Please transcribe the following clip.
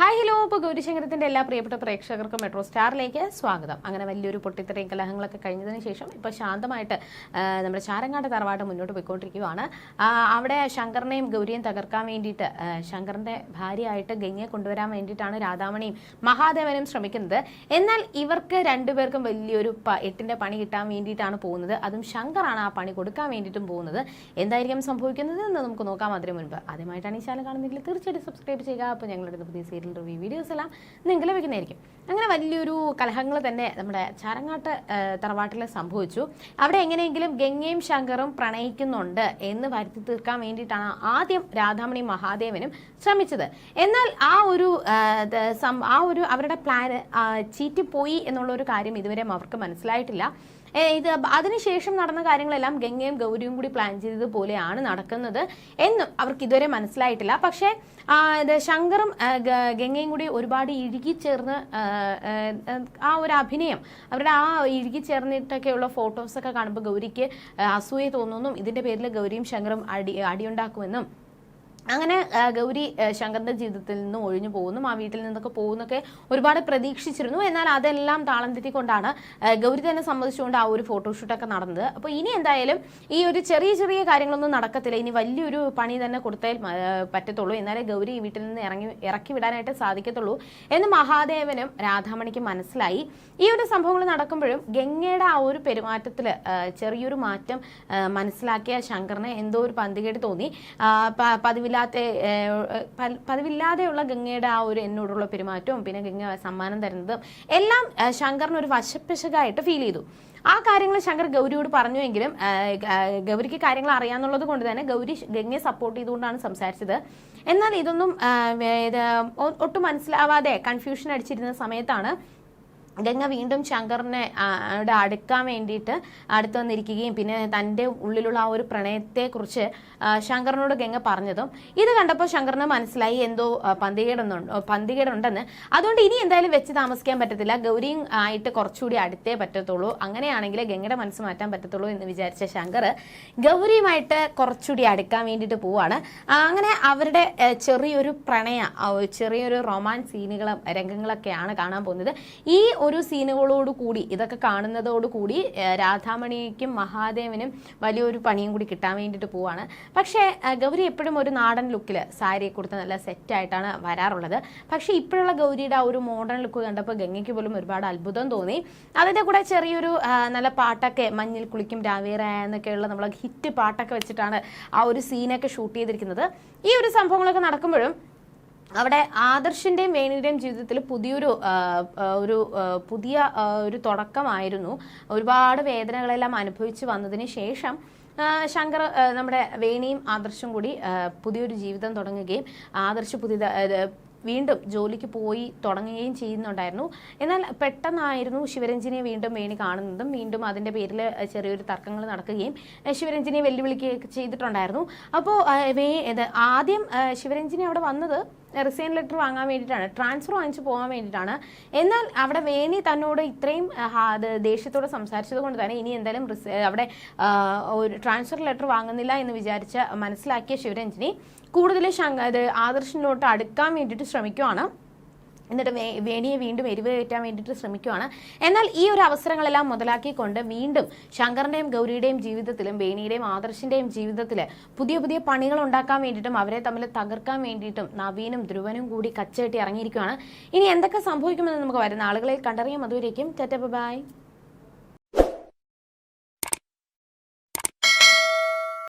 Hi hello ഇപ്പോൾ ഗൗരിശങ്കരത്തിന്റെ എല്ലാ പ്രിയപ്പെട്ട പ്രേക്ഷകർക്കും മെട്രോ സ്റ്റാറിലേക്ക് സ്വാഗതം. അങ്ങനെ വലിയൊരു പൊട്ടിത്തെറിയും കലഹങ്ങളൊക്കെ കഴിഞ്ഞതിന് ശേഷം ഇപ്പോൾ ശാന്തമായിട്ട് നമ്മുടെ ചാരങ്ങാട് തറവാട്ട് മുന്നോട്ട് പോയിക്കൊണ്ടിരിക്കുകയാണ്. അവിടെ ശങ്കറിനെയും ഗൗരിയും തകർക്കാൻ വേണ്ടിയിട്ട് ശങ്കറിന്റെ ഭാര്യയായിട്ട് ഗംഗയെ കൊണ്ടുവരാൻ വേണ്ടിയിട്ടാണ് രാധാമണിയും മഹാദേവനും ശ്രമിക്കുന്നത്. എന്നാൽ ഇവർക്ക് രണ്ടുപേർക്കും വലിയൊരു എട്ടിന്റെ പണി കിട്ടാൻ വേണ്ടിയിട്ടാണ് പോകുന്നത്. അതും ശങ്കറാണ് ആ പണി കൊടുക്കാൻ വേണ്ടിയിട്ടും പോകുന്നത്. എന്തായിരിക്കും സംഭവിക്കുന്നത് എന്ന് നമുക്ക് നോക്കാം. അതിന് മുൻപ് ആദ്യമായിട്ടാണ് ഈ ചാനൽ കാണുന്നെങ്കിൽ തീർച്ചയായിട്ടും സബ്സ്ക്രൈബ് ചെയ്യുക. അപ്പോൾ ഞങ്ങളുടെ പുതിയ സീരിയൽ റിവ്യൂ വീഡിയോസ് എല്ലാം നിങ്ങൾക്ക് ലഭിക്കുന്നതായിരിക്കും. അങ്ങനെ വലിയൊരു കലഹങ്ങൾ തന്നെ നമ്മുടെ ചാരങ്ങാട്ട് തറവാട്ടിൽ സംഭവിച്ചു. അവിടെ എങ്ങനെയെങ്കിലും ഗംഗയും ശങ്കറും പ്രണയിക്കുന്നുണ്ട് എന്ന് വരുത്തി തീർക്കാൻ വേണ്ടിയിട്ടാണ് ആദ്യം രാധാമണി മഹാദേവനും ശ്രമിച്ചത്. എന്നാൽ ആ ഒരു ആ, ഒരു അവരുടെ പ്ലാൻ ചീറ്റിപ്പോയി എന്നുള്ള ഒരു കാര്യം ഇതുവരെ അവർക്ക് മനസ്സിലായിട്ടില്ല. ഇത് അതിനുശേഷം നടന്ന കാര്യങ്ങളെല്ലാം ഗംഗയും ഗൗരിയും കൂടി പ്ലാൻ ചെയ്തതുപോലെയാണ് നടക്കുന്നത് എന്നും അവർക്ക് ഇതുവരെ മനസ്സിലായിട്ടില്ല. പക്ഷേ ശങ്കറും ഗംഗയും കൂടി ഒരുപാട് ഇഴുകി ചേർന്ന് ആ, ഒരു അഭിനയം അവരുടെ ആ ഇഴുകി ചേർന്നിട്ടൊക്കെയുള്ള ഫോട്ടോസൊക്കെ കാണുമ്പോൾ ഗൗരിക്ക് അസൂയ തോന്നുന്നു. ഇതിന്റെ പേരിൽ ഗൗരിയും ശങ്കറും അടി അടിയുണ്ടാക്കുമെന്നും അങ്ങനെ ഗൗരി ശങ്കറിന്റെ ജീവിതത്തിൽ നിന്ന് ഒഴിഞ്ഞു പോകുന്നു. ആ വീട്ടിൽ നിന്നൊക്കെ പോകുന്നൊക്കെ ഒരുപാട് പ്രതീക്ഷിച്ചിരുന്നു. എന്നാൽ അതെല്ലാം താളം തെറ്റിക്കൊണ്ടാണ് ഗൗരി തന്നെ സംബന്ധിച്ചുകൊണ്ട് ആ ഒരു ഫോട്ടോഷൂട്ടൊക്കെ നടന്നത്. അപ്പോൾ ഇനി എന്തായാലും ഈ ഒരു ചെറിയ ചെറിയ കാര്യങ്ങളൊന്നും നടക്കത്തില്ല. ഇനി വലിയൊരു പണി തന്നെ കൊടുത്താൽ പറ്റത്തുള്ളൂ. എന്നാലേ ഗൗരി ഈ വീട്ടിൽ നിന്ന് ഇറങ്ങി ഇറക്കി വിടാനായിട്ട് സാധിക്കത്തുള്ളൂ എന്ന് മഹാദേവനും രാധാമണിക്ക് മനസ്സിലായി. ഈ ഒരു സംഭവങ്ങൾ നടക്കുമ്പോഴും ഗംഗയുടെ ആ ഒരു പെരുമാറ്റത്തിൽ ചെറിയൊരു മാറ്റം മനസ്സിലാക്കിയ ശങ്കറിന് എന്തോ ഒരു പന്തികേട് തോന്നി. ആ, പ- പതിവില്ലാത്ത പതിവില്ലാതെയുള്ള ഗംഗയുടെ ആ ഒരു എന്നോടുള്ള പെരുമാറ്റവും പിന്നെ ഗംഗ സമ്മാനം തരുന്നതും എല്ലാം ശങ്കറിന് ഒരു വശപ്പിശകായിട്ട് ഫീൽ ചെയ്തു. ആ കാര്യങ്ങൾ ശങ്കർ ഗൗരിയോട് പറഞ്ഞുവെങ്കിലും ഗൗരിക്ക് കാര്യങ്ങൾ അറിയാന്നുള്ളത് കൊണ്ട് തന്നെ ഗൗരി ഗംഗയെ സപ്പോർട്ട് ചെയ്തുകൊണ്ടാണ് സംസാരിച്ചത്. എന്നാൽ ഇതൊന്നും ഇത് ഒട്ടും മനസ്സിലാവാതെ കൺഫ്യൂഷൻ അടിച്ചിരുന്ന സമയത്താണ് ഗംഗ വീണ്ടും ശങ്കറിനെ അടുക്കാൻ വേണ്ടിയിട്ട് അടുത്ത് വന്നിരിക്കുകയും പിന്നെ തന്റെ ഉള്ളിലുള്ള ആ ഒരു പ്രണയത്തെക്കുറിച്ച് ശങ്കറിനോട് ഗംഗ പറഞ്ഞതും. ഇത് കണ്ടപ്പോൾ ശങ്കറിന് മനസ്സിലായി എന്തോ പന്തികേടുന്നുണ്ട് പന്തികേടുണ്ടെന്ന്. അതുകൊണ്ട് ഇനി എന്തായാലും വെച്ച് താമസിക്കാൻ പറ്റത്തില്ല. ഗൗരിയും ആയിട്ട് കുറച്ചുകൂടി അടുത്തേ പറ്റത്തുള്ളൂ. അങ്ങനെയാണെങ്കിൽ ഗംഗയുടെ മനസ്സ് മാറ്റാൻ പറ്റത്തുള്ളൂ എന്ന് വിചാരിച്ച ശങ്കർ ഗൗരിയുമായിട്ട് കുറച്ചുകൂടി അടുക്കാൻ വേണ്ടിയിട്ട് പോവാണ്. അങ്ങനെ അവരുടെ ചെറിയൊരു പ്രണയ ചെറിയൊരു റൊമാൻസ് സീനുകളും രംഗങ്ങളൊക്കെയാണ് കാണാൻ പോകുന്നത്. ഈ സീനുകളോട് കൂടി ഇതൊക്കെ കാണുന്നതോടുകൂടി കൂടി രാധാമണിക്കും മഹാദേവനും വലിയൊരു പണിയും കൂടി കിട്ടാൻ വേണ്ടിയിട്ട് പോവാണ്. പക്ഷേ ഗൗരി എപ്പോഴും ഒരു നാടൻ ലുക്കിൽ സാരിയെ കൊടുത്ത് നല്ല സെറ്റായിട്ടാണ് വരാറുള്ളത്. പക്ഷേ ഇപ്പോഴുള്ള ഗൗരിയുടെ ആ ഒരു മോഡേൺ ലുക്ക് കണ്ടപ്പോൾ ഗംഗയ്ക്ക് പോലും ഒരുപാട് അത്ഭുതം തോന്നി. അതിന്റെ കൂടെ ചെറിയൊരു നല്ല പാട്ടൊക്കെ മഞ്ഞിൽ കുളിക്കും രാവേറ എന്നൊക്കെയുള്ള നമ്മളെ ഹിറ്റ് പാട്ടൊക്കെ വെച്ചിട്ടാണ് ആ ഒരു സീനൊക്കെ ഷൂട്ട് ചെയ്തിരിക്കുന്നത്. ഈ ഒരു സംഭവങ്ങളൊക്കെ നടക്കുമ്പോഴും അവിടെ ആദർശിന്റെയും വേണിയുടെയും ജീവിതത്തിൽ പുതിയൊരു ഒരു പുതിയ ഒരു തുടക്കമായിരുന്നു. ഒരുപാട് വേദനകളെല്ലാം അനുഭവിച്ച് വന്നതിന് ശേഷം ശങ്കർ നമ്മുടെ വേണിയും ആദർശും കൂടി പുതിയൊരു ജീവിതം തുടങ്ങുകയും ആദർശ് പുതിയ വീണ്ടും ജോലിക്ക് പോയി തുടങ്ങുകയും ചെയ്യുന്നുണ്ടായിരുന്നു. എന്നാൽ പെട്ടെന്നായിരുന്നു ശിവരഞ്ജിനെ വീണ്ടും വേണി കാണുന്നതും വീണ്ടും അതിന്റെ പേരിൽ ചെറിയൊരു തർക്കങ്ങൾ നടക്കുകയും ശിവരഞ്ജിനെ വെല്ലുവിളിക്കുകയൊക്കെ ചെയ്തിട്ടുണ്ടായിരുന്നു. അപ്പോൾ ആദ്യം ശിവരഞ്ജിനി അവിടെ വന്നത് റിസൈൻ ലെറ്റർ വാങ്ങാൻ വേണ്ടിയിട്ടാണ് ട്രാൻസ്ഫർ വാങ്ങിച്ചു പോകാൻ വേണ്ടിയിട്ടാണ്. എന്നാൽ അവിടെ വേണി തന്നോട് ഇത്രയും ദേഷ്യത്തോട് സംസാരിച്ചത് കൊണ്ട് തന്നെ ഇനി എന്തായാലും അവിടെ ഒരു ട്രാൻസ്ഫർ ലെറ്റർ വാങ്ങുന്നില്ല എന്ന് വിചാരിച്ച മനസ്സിലാക്കിയ ശിവരഞ്ജിനി കൂടുതൽ ശങ്ക ആദർശിനോട്ട് അടുക്കാൻ വേണ്ടിയിട്ട് ശ്രമിക്കുവാണ്. എന്നിട്ട് വേണിയെ വീണ്ടും എരിവ് കയറ്റാൻ വേണ്ടിയിട്ട് ശ്രമിക്കുവാണ്. എന്നാൽ ഈ ഒരു അവസരങ്ങളെല്ലാം മുതലാക്കിക്കൊണ്ട് വീണ്ടും ശങ്കറിന്റെയും ഗൗരിയുടെയും ജീവിതത്തിലും വേണിയുടെയും ആദർശിന്റെയും ജീവിതത്തിൽ പുതിയ പുതിയ പണികൾ ഉണ്ടാക്കാൻ വേണ്ടിയിട്ടും അവരെ തമ്മിൽ തകർക്കാൻ വേണ്ടിയിട്ടും നവീനും ധ്രുവനും കൂടി കച്ചകെട്ടി ഇറങ്ങിയിരിക്കുകയാണ് ഇനി എന്തൊക്കെ സംഭവിക്കുമെന്ന് നമുക്ക് വരുന്ന ആളുകളെ കണ്ടറിയാം. അതുവരേക്കും ടെറ്റ ബൈ.